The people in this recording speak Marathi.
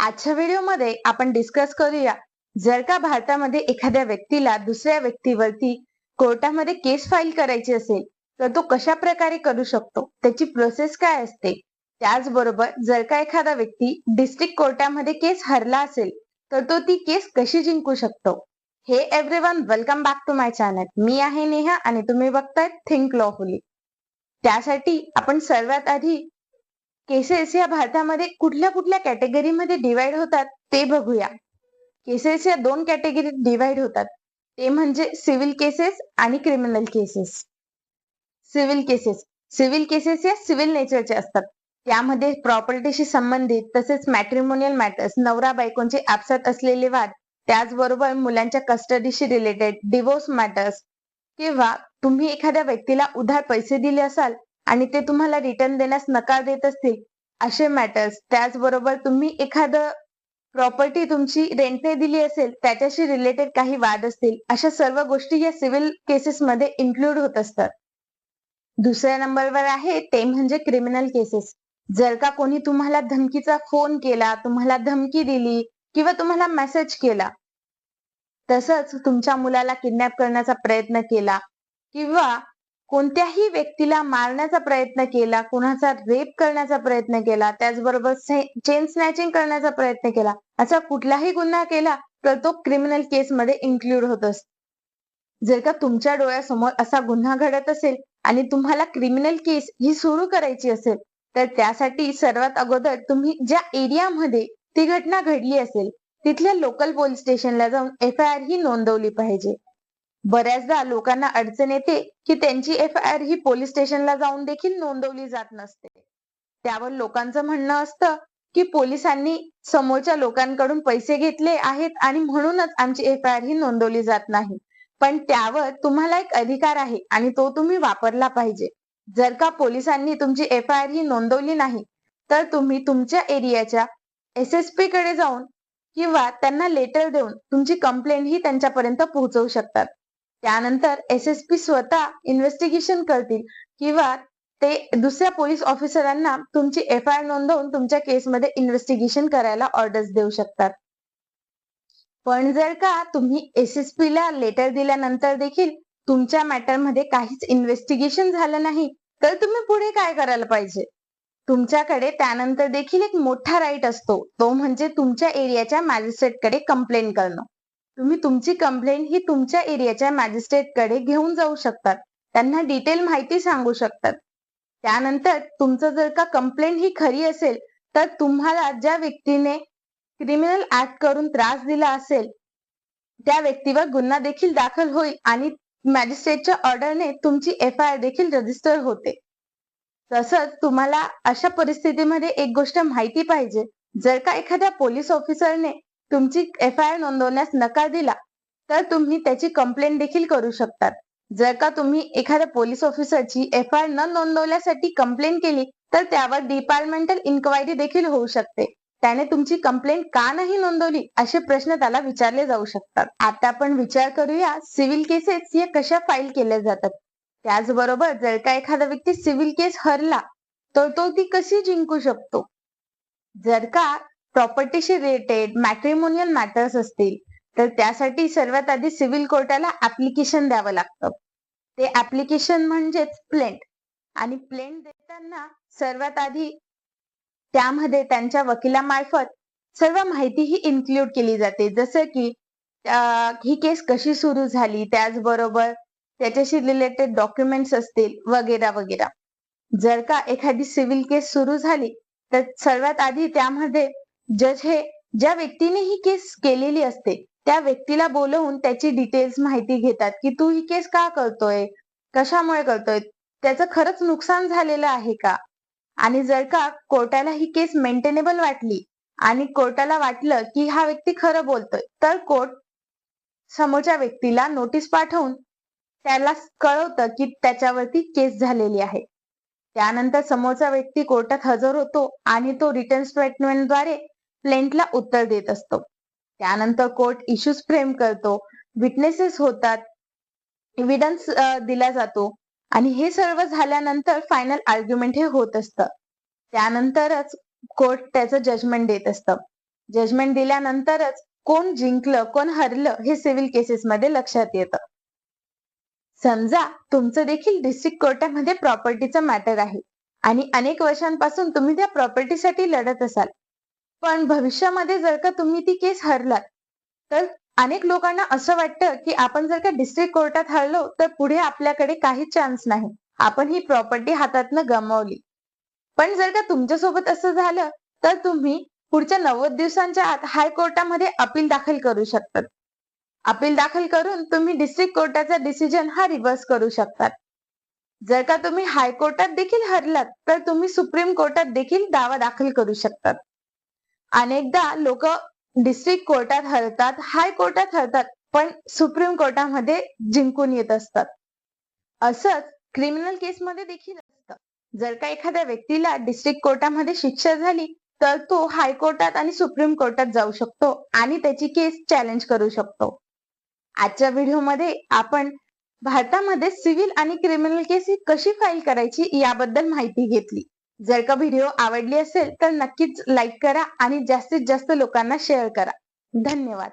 आजच्या व्हिडिओमध्ये आपण डिस्कस करूया जर का भारतामध्ये एखाद्या व्यक्तीला दुसऱ्या व्यक्तीवरती कोर्टामध्ये केस फाईल करायची असेल तर तो कशा प्रकारे करू शकतो? त्याची प्रोसेस काय असते? त्याचबरोबर जर का एखादा व्यक्ती डिस्ट्रिक्ट कोर्टामध्ये केस हरला असेल तर तो ती केस कशी जिंकू शकतो? Hey everyone welcome back to my channel मी आहे नेहा आणि तुम्ही बघताय थिंक लॉफुली त्यासाठी आपण सर्वात आधी केसेस या भारतामध्ये कुठल्या कुठल्या कॅटेगरीमध्ये डिवाइड होतात ते बघूया. केसेस या दोन कॅटेगरीत डिवाइड होतात. ते म्हणजे सिव्हिल केसेस आणि criminal cases civil cases civil cases या सिव्हिल नेचरचे असतात. त्यामध्ये प्रॉपर्टीशी संबंधित तसेच मॅट्रिमोनियल मॅटर्स नवरा बायकोंचे आपसात असलेले वाद त्याचबरोबर मुलांच्या कस्टडीशी रिलेटेड डिवोर्स मॅटर्स किंवा तुम्ही एखाद्या व्यक्तीला उधार पैसे दिले असाल आणि ते तुम्हाला रिटर्न देण्यास नकार देत असतील असे मॅटर्स त्याचबरोबर तुम्ही एखादं प्रॉपर्टी तुमची रेंटने दिली असेल त्याच्याशी रिलेटेड काही वाद असतील अशा सर्व गोष्टी या सिव्हिल केसेसमध्ये इन्क्लूड होत असतात. दुसऱ्या नंबरवर आहे ते म्हणजे क्रिमिनल केसेस जर का कोणी तुम्हाला धमकीचा फोन केला तुम्हाला धमकी दिली किंवा तुम्हाला मेसेज केला तसंच तुमच्या मुलाला किडनॅप करण्याचा प्रयत्न केला किंवा कोणत्याही व्यक्तीला मारण्याचा प्रयत्न केला कुणाचा रेप करण्याचा प्रयत्न केला त्याचबरोबर चेन स्नॅचिंग करण्याचा प्रयत्न केला असा कुठलाही गुन्हा केला तर तो क्रिमिनल केस मध्ये इन्क्लूड होत असतो. जर का तुमच्या डोळ्यासमोर असा गुन्हा घडत असेल आणि तुम्हाला क्रिमिनल केस ही सुरू करायची असेल तर त्यासाठी सर्वात अगोदर तुम्ही ज्या एरियामध्ये ती घटना घडली असेल तिथल्या लोकल पोलीस स्टेशनला जाऊन एफ आय आर ही नोंदवली पाहिजे. बऱ्याचदा लोकांना अडचण येते की त्यांची एफ आय आर ही पोलीस स्टेशनला जाऊन देखील नोंदवली जात नसते. त्यावर लोकांचं म्हणणं असतं की पोलिसांनी समोरच्या लोकांकडून पैसे घेतले आहेत आणि म्हणूनच आमची एफ आय आर ही नोंदवली जात नाही. पण त्यावर तुम्हाला एक अधिकार आहे आणि तो तुम्ही वापरला पाहिजे. जर का पोलिसांनी तुमची एफ आय आर ही नोंदवली नाही तर तुम्ही तुमच्या एरियाच्या एस एस पी कडे जाऊन किंवा त्यांना लेटर देऊन तुमची कंप्लेंट ही त्यांच्यापर्यंत पोहोचवू शकतात. त्यानंतर एस एस पी स्वतः इन्व्हेस्टिगेशन करतील किंवा ते दुसऱ्या पोलीस ऑफिसरांना तुमची एफ आय आर नोंदवून तुमच्या केसमध्ये इन्व्हेस्टिगेशन करायला ऑर्डर्स देऊ शकतात. पण जर का तुम्ही एस एस पी ला लेटर दिल्यानंतर देखील तुमच्या मॅटरमध्ये काहीच इन्व्हेस्टिगेशन झालं नाही तर तुम्ही पुढे काय करायला पाहिजे? तुमच्याकडे त्यानंतर देखील एक मोठा राईट असतो तो म्हणजे तुमच्या एरियाच्या मॅजिस्ट्रेटकडे कंप्लेंट करणं. तुम्ही तुमची कंप्लेंट ही तुमच्या एरियाच्या मॅजिस्ट्रेटकडे घेऊन जाऊ शकतात. त्यांना डिटेल माहिती सांगू शकतात. त्यानंतर तुमचं जर का कंप्लेंट ही खरी असेल तर तुम्हाला ज्या व्यक्तीने क्रिमिनल ऍक्ट करून त्रास दिला असेल त्या व्यक्तीवर गुन्हा देखील दाखल होईल आणि मॅजिस्ट्रेटच्या ऑर्डरने तुमची एफ आय आर देखील रजिस्टर होते. तसंच तुम्हाला अशा परिस्थितीमध्ये एक गोष्ट माहिती पाहिजे जर का एखाद्या पोलीस ऑफिसरने तुमची एफ आय आर नोंदवण्यास नकार दिला तर तुम्ही त्याची कंप्लेंट देखील करू शकतात. जर का तुम्ही एखाद्या पोलीस ऑफिसरची एफ आय आर न नोंदवण्यासाठी कंप्लेंट केली तर त्यावर डिपार्टमेंटल इन्क्वायरी देखील होऊ शकते. त्याने तुमची कंप्लेंट का नाही नोंदवली असे प्रश्न त्याला विचारले जाऊ शकतात. आता आपण विचार करूया सिव्हिल केसेस या कशा फाईल केल्या जातात? त्याचबरोबर जर का एखादा व्यक्ती सिव्हिल केस हरला तर तो ती कशी जिंकू शकतो? जर का प्रॉपर्टीशी रिलेटेड मॅट्रिमोनियल मॅटर्स असतील तर त्यासाठी सर्वात आधी सिव्हिल कोर्टाला ऍप्लिकेशन द्यावं लागतं. ते ऍप्लिकेशन म्हणजेच प्लेंट आणि प्लेंट देताना सर्वात आधी त्यामध्ये त्यांच्या वकिलामार्फत सर्व माहिती ही इन्क्ल्यूड केली जाते. जसं की ही केस कशी सुरू झाली त्याचबरोबर त्याच्याशी रिलेटेड डॉक्युमेंट्स असतील वगैरे वगैरे. जर का एखादी सिव्हिल केस सुरू झाली तर सर्वात आधी त्यामध्ये जज हे ज्या व्यक्तीने ही केस केलेली असते त्या व्यक्तीला बोलवून त्याची डिटेल्स माहिती घेतात की तू ही केस का करतोय? कशामुळे करतोय? त्याचं खरंच नुकसान झालेलं आहे का? आणि जर का कोर्टाला ही केस मेंटेनेबल वाटली आणि कोर्टाला वाटलं की हा व्यक्ती खरं बोलतोय तर कोर्ट समोरच्या व्यक्तीला नोटीस पाठवून त्याला कळवतं की त्याच्यावरती केस झालेली आहे. त्यानंतर समोरचा व्यक्ती कोर्टात हजर होतो आणि तो रिटर्न स्टेटमेंटद्वारे प्लेंटला उत्तर देत असतो. त्यानंतर कोर्ट इश्यूज फ्रेम करतो. विटनेसेस होतात. एव्हिडन्स दिला जातो. आणि हे सर्व झाल्यानंतर फायनल आर्ग्युमेंट हे होत असतं. त्यानंतरच कोर्ट त्याचं जजमेंट देत असतं. जजमेंट दिल्यानंतरच कोण जिंकलं कोण हरलं हे सिव्हिल केसेस मध्ये लक्षात येतं. समजा तुमचं देखील डिस्ट्रिक्ट कोर्टामध्ये प्रॉपर्टीचं मॅटर आहे. आणि अनेक वर्षांपासून तुम्ही त्या प्रॉपर्टीसाठी लढत असाल. पण भविष्यामध्ये जर का तुम्ही ती केस हरलात तर अनेक लोकांना असं वाटतं की आपण जर का डिस्ट्रिक्ट कोर्टात हरलो तर पुढे आपल्याकडे काही चान्स नाही. आपण ही प्रॉपर्टी हातातनं गमावली. पण जर का तुमच्यासोबत असं झालं तर तुम्ही पुढच्या नव्वद दिवसांच्या आत हायकोर्टामध्ये अपील दाखल करू शकतात. अपील दाखल करून तुम्ही डिस्ट्रिक्ट कोर्टाचा डिसिजन हा रिव्हर्स करू शकतात. जर का तुम्ही हायकोर्टात देखील हरलात तर तुम्ही सुप्रीम कोर्टात देखील दावा दाखल करू शकतात. अनेकदा लोक डिस्ट्रिक्ट कोर्टात हरतात हाय कोर्टात हरतात पण सुप्रीम कोर्टामध्ये जिंकून येत असतात. असंच क्रिमिनल केसमध्ये देखील असतं. जर का एखाद्या व्यक्तीला डिस्ट्रिक्ट कोर्टामध्ये शिक्षा झाली तर तो हायकोर्टात आणि सुप्रीम कोर्टात जाऊ शकतो आणि त्याची केस चॅलेंज करू शकतो. आजच्या व्हिडिओमध्ये आपण भारतामध्ये सिव्हिल आणि क्रिमिनल केस ही कशी फाईल करायची याबद्दल माहिती घेतली. जर का व्हिडिओ आवडली असेल तर नक्कीच लाईक करा आणि जास्तीत जास्त लोकांना शेअर करा. धन्यवाद.